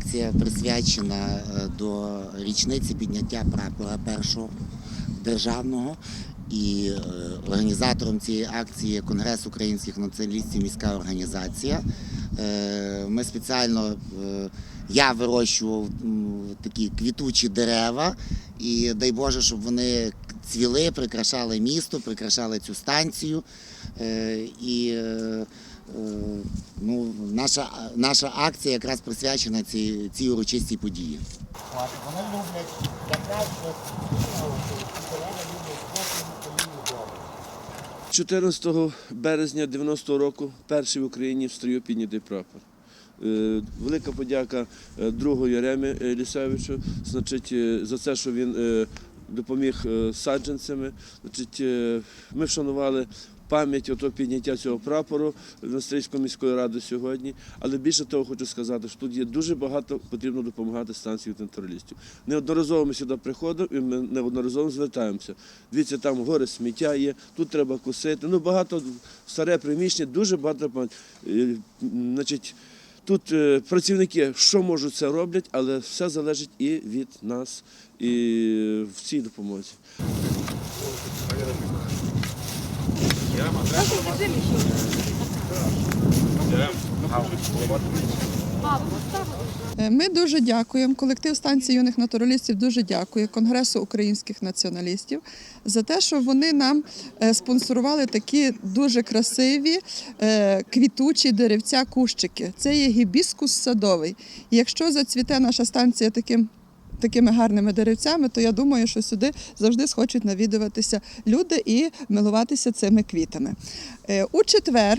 акція присвячена е, до річниці підняття прапора першого державного. І е, організатором цієї акції Конгрес українських націоналістів, міська організація. Е, Ми спеціально я вирощував такі квітучі дерева, і дай Боже, щоб вони цвіли, прикрашали місто, прикрашали цю станцію. І ну, наша, наша акція якраз присвячена цій, цій урочистій події. Вони люблять якраз люблять спокій, 14 березня 90-го року перший в Україні в строю піднятий прапор. Е, Велика подяка е, другу Яремі е, Лісевичу значить, за те, що він допоміг е, саджанцями. Значить, е, ми вшанували пам'ять ото підняття цього прапору на Стрийської міської ради сьогодні. Але більше того хочу сказати, що тут є дуже багато потрібно допомагати станції терористів. Неодноразово ми сюди приходимо і ми неодноразово звертаємося. Дивіться, там гори сміття є, тут треба косити. Ну багато старе приміщення, дуже багато е, значить. Тут е, працівники що можуть, це роблять, але все залежить і від нас, і в цій допомозі. Е, Ми дуже дякуємо. Колектив станції юних натуралістів дуже дякує Конгресу українських націоналістів за те, що вони нам е, спонсорували такі дуже красиві е, квітучі деревця кущики. Це є гібіскус садовий. І якщо зацвіте наша станція таким. Такими гарними деревцями, то я думаю, що сюди завжди схочуть навідуватися люди і милуватися цими квітами. Е, У четвер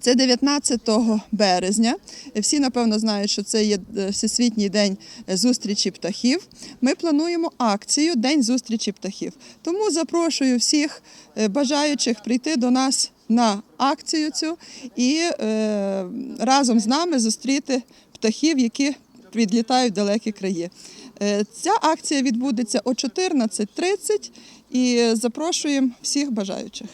це 19 березня. Всі напевно знають, що це є е, Всесвітній день зустрічі птахів. Ми плануємо акцію День зустрічі птахів. Тому запрошую всіх е, бажаючих прийти до нас на акцію цю і е, разом з нами зустріти птахів, які відлітають в далекі краї. Е, Ця акція відбудеться о 14.30 і запрошуємо всіх бажаючих.